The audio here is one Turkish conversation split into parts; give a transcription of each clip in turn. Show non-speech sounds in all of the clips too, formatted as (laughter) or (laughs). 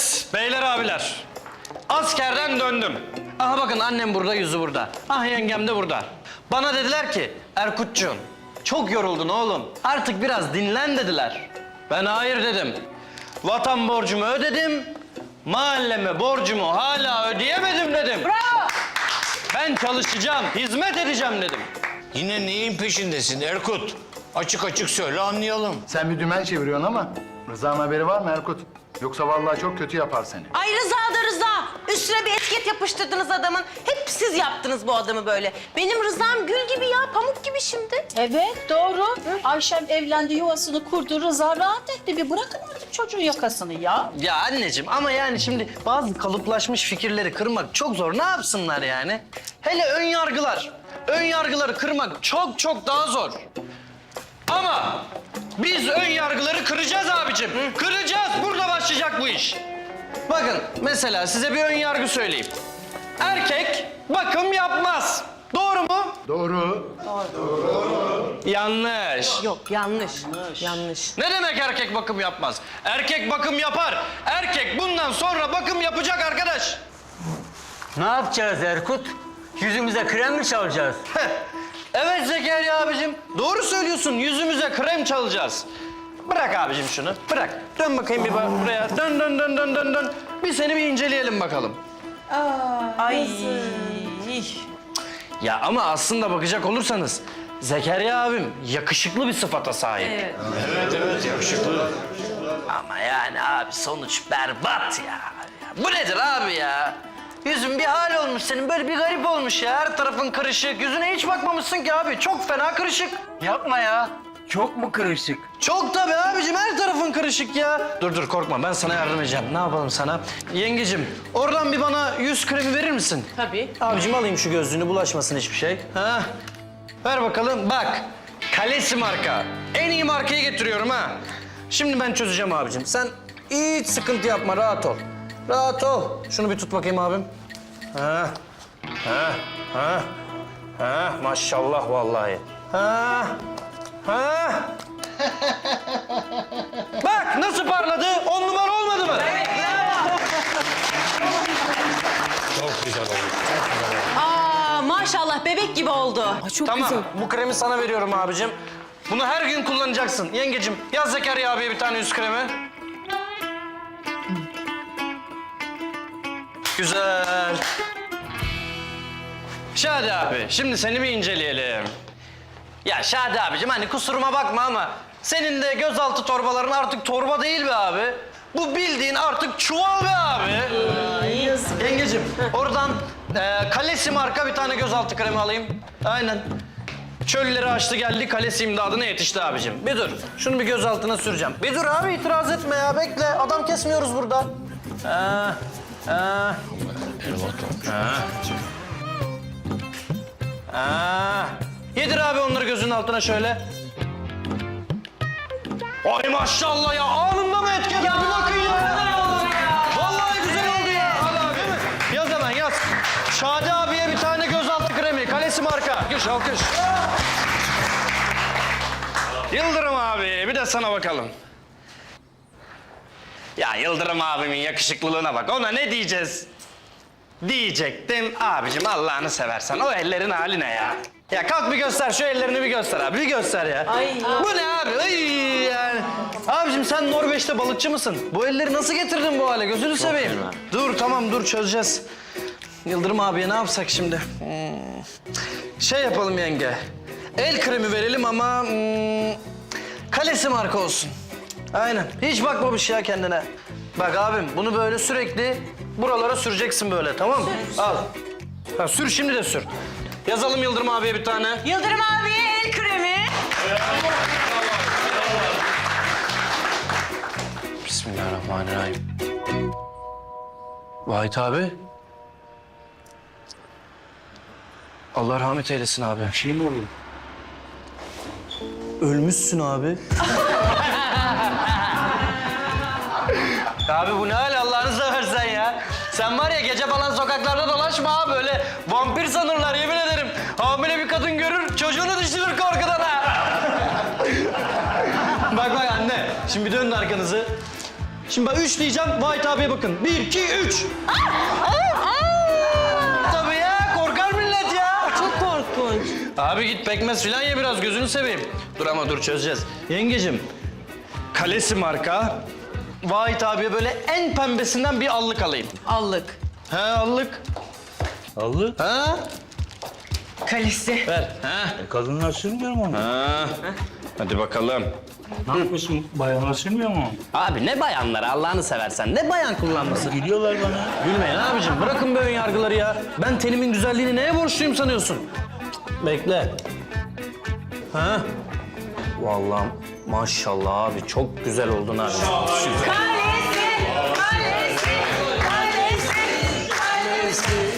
Evet beyler abiler. Askerden döndüm. Aha bakın annem burada yüzü burada. Ah yengem de burada. Bana dediler ki Erkutcuğum çok yoruldun oğlum. Artık biraz dinlen dediler. Ben hayır dedim. Vatan borcumu ödedim. Mahalleme borcumu hala ödeyemedim dedim. Bravo. Ben çalışacağım, hizmet edeceğim dedim. Yine neyin peşindesin Erkut? Açık açık söyle anlayalım. Sen bir dümen çeviriyorsun ama Rıza'nın haberi var mı Erkut? Yoksa vallahi çok kötü yapar seni. Ay Rıza da Rıza. Üstüne bir etiket yapıştırdınız adamın. Hep siz yaptınız bu adamı böyle. Benim Rıza'm gül gibi ya, pamuk gibi şimdi. Evet doğru. Ayşem evlendi yuvasını kurdu Rıza rahat etti. Bir bırakın artık çocuğun yakasını ya. Ya anneciğim ama yani şimdi bazı kalıplaşmış fikirleri kırmak çok zor. Ne yapsınlar yani? Hele ön yargılar. Ön yargıları kırmak çok çok daha zor. Ama biz ön yargıları kıracağız abicim. Kıracağız. Burada başlayacak bu iş. Bakın mesela size bir ön yargı söyleyeyim. Erkek bakım yapmaz. Doğru mu? Doğru. Yanlış. Yok yanlış. Yanlış. Ne demek erkek bakım yapmaz? Erkek bakım yapar. Erkek bundan sonra bakım yapacak arkadaş. Ne yapacağız Erkut? Yüzümüze krem mi çalacağız? Heh. Evet Zekeriya abicim. Doğru söylüyorsun. Yüzümüze krem çalacağız. Bırak abicim şunu. Bırak. Dön bakayım bir bak buraya. Dön dön dön dön dön dön. Bir seni bir inceleyelim bakalım. Ay. Ya ama aslında bakacak olursanız Zekeriya abim yakışıklı bir sıfata sahip. Evet. Ama yani abi sonuç berbat ya. Ya Bu nedir abi ya? Yüzün bir hal olmuş senin böyle bir garip olmuş ya. Her tarafın kırışık. Yüzüne hiç bakmamışsın ki abi. Çok fena kırışık. Yapma ya. Çok mu kırışık? Çok tabii abicim her tarafın kırışık ya. Dur dur korkma ben sana yardım edeceğim. Ne yapalım sana? Yengecim oradan bir bana yüz kremi verir misin? Tabii. Abicim alayım şu gözlüğünü bulaşmasın hiçbir şey. Ha? Ver bakalım bak. Kalesi marka. En iyi markayı getiriyorum ha. Şimdi ben çözeceğim abicim. Sen hiç sıkıntı yapma rahat ol. Rahat ol. Şunu bir tut bakayım abim. Ha. Ha. Ha. Ha. Maşallah vallahi. Ha. Ha. (laughs) Bak nasıl parladı? On numara olmadı mı? Aa maşallah bebek gibi oldu. tamam. Bu kremi sana veriyorum abicim. Bunu her gün kullanacaksın. Yengecim yaz Zekeriya abiye bir tane yüz kremi. Güzel. Şadi abi, şimdi seni bir inceleyelim. Ya Şadi abicim hani kusuruma bakma ama senin de gözaltı torbaların artık torba değil be abi. Bu bildiğin artık çuval be abi. Yengecim oradan e, Kalesi marka bir tane gözaltı kremi alayım. Aynen. Çölleri açtı geldi kalesi imdadına yetişti abicim. Bir dur. Şunu bir gözaltına süreceğim. Bir dur abi itiraz etme ya bekle. Adam kesmiyoruz burada. Ha, ha. Ha. Ha. Yedir abi onları gözünün altına şöyle. Ay maşallah ya anında mı etken? Ya, bir bakın ya. Vallahi güzel oldu ya. Al abi. Yaz hemen yaz. Şadi abiye bir tane gözaltı kremi. Kalesi marka. Alkış alkış. Yıldırım abi bir de sana bakalım. Ya Yıldırım abimin yakışıklılığına bak. Ona ne diyeceğiz? Diyecektim abicim Allah'ını seversen o ellerin hali ne ya? Ya kalk bir göster şu ellerini bir göster abi bir göster ya. Ay. Bu ne abi? Ay yani. Abicim sen Norveç'te balıkçı mısın? Bu elleri nasıl getirdin bu hale? Gözünü seveyim. Dur tamam dur çözeceğiz. Yıldırım abiye ne yapsak şimdi? Hmm. Şey yapalım yenge. El kremi verelim ama hmm, kalesi marka olsun. Aynen. Hiç bakmamış ya kendine. Bak abim bunu böyle sürekli buralara süreceksin böyle tamam mı? Al. Ha, sür şimdi de sür. Yazalım Yıldırım abiye bir tane. Yıldırım abiye el kremi. Bismillahirrahmanirrahim. Vahit abi. Allah rahmet eylesin abi. Bir şey mi oldu? Ölmüşsün abi. (laughs) abi bu ne hal Allah'ını seversen ya. Sen var ya gece falan sokaklarda dolaşma ha böyle vampir sanırlar yemin ederim. Hamile bir kadın görür çocuğunu düşürür korkudan ha. (laughs) bak bak anne şimdi bir dönün arkanızı. Şimdi ben üç diyeceğim, Vahit abiye bakın. Bir, iki, üç. Tabii ya, korkar millet ya. Çok korkunç. Abi git pekmez filan ye biraz, gözünü seveyim. Dur ama dur çözeceğiz. Yengecim, Kalesi marka, Vahit abiye böyle en pembesinden bir allık alayım. Allık. He allık. Allı. Ha? Kalesi. Ver. Ha? Kadınlar sürmüyor mu onu? Ha. Hadi bakalım. Ne yapıyorsun? Bayanlar sürmüyor mu? Abi ne bayanları Allah'ını seversen. Ne bayan kullanması? Gülüyorlar bana. Gülmeyin abicim. Bırakın böyle yargıları ya. Ben tenimin güzelliğini neye borçluyum sanıyorsun? Bekle. Ha? Vallahi maşallah abi çok güzel oldun abi. Kalesi. Kalesi. Kalesi. Kalesi.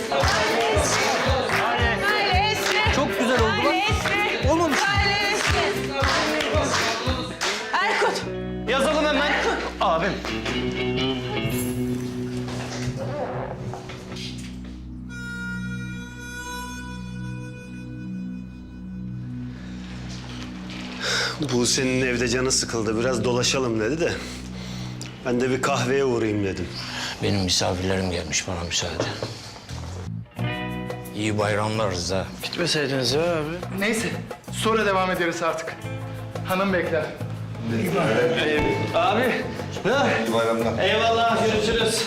Bu senin evde canı sıkıldı. Biraz dolaşalım dedi de. Ben de bir kahveye uğrayayım dedim. Benim misafirlerim gelmiş bana müsaade. İyi bayramlar Rıza. Gitmeseydiniz ya abi. Neyse, sonra devam ederiz artık. Hanım bekler. Abi. Ne? İyi bayramlar. Eyvallah görüşürüz.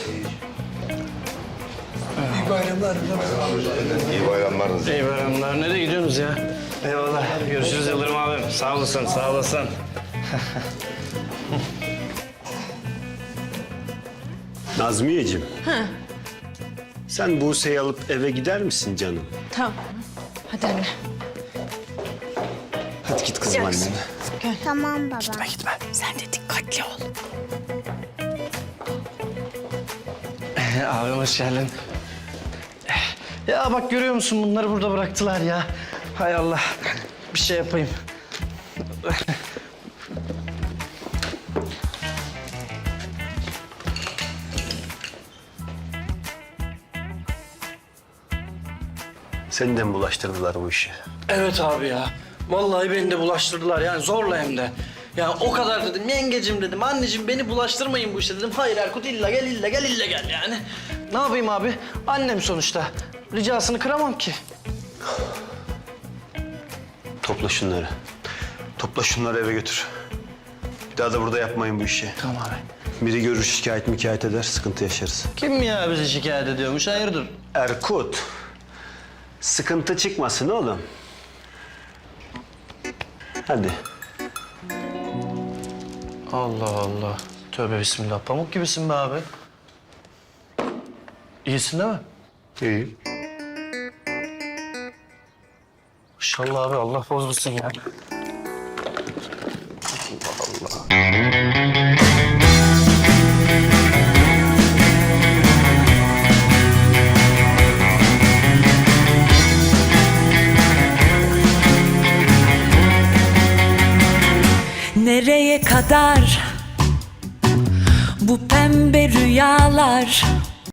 İyi bayramlar. İyi bayramlar. Nereye gidiyorsunuz ya? Eyvallah. Görüşürüz Yıldırım abim. Sağ olasın, sağ olasın. (laughs) Nazmiyeciğim. Sen Buse'yi alıp eve gider misin canım? Tamam. Hadi anne. Hadi git kızım annene. Tamam baba. Sen de dikkatli ol. Abim hoş geldin. Ya bak görüyor musun bunları burada bıraktılar ya. Hay Allah. Bir şey yapayım. Seni de mi bulaştırdılar bu işi? Evet abi ya. Vallahi beni de bulaştırdılar yani zorla hem de. Ya o kadar dedim yengecim dedim anneciğim beni bulaştırmayın bu işe dedim. Hayır Erkut illa gel illa gel illa gel yani. Ne yapayım abi? Annem sonuçta. Ricasını kıramam ki. Topla şunları. Topla şunları eve götür. Bir daha da burada yapmayın bu işi. Tamam abi. Biri görür şikayet mikayet eder, sıkıntı yaşarız. Kim ya bizi şikayet ediyormuş? Hayırdır? Erkut, sıkıntı çıkmasın oğlum. Hadi. Allah Allah. Tövbe bismillah. Pamuk gibisin be abi. İyisin değil mi? İyi. İnşallah abi Allah bozmasın ya. Nereye kadar bu pembe rüyalar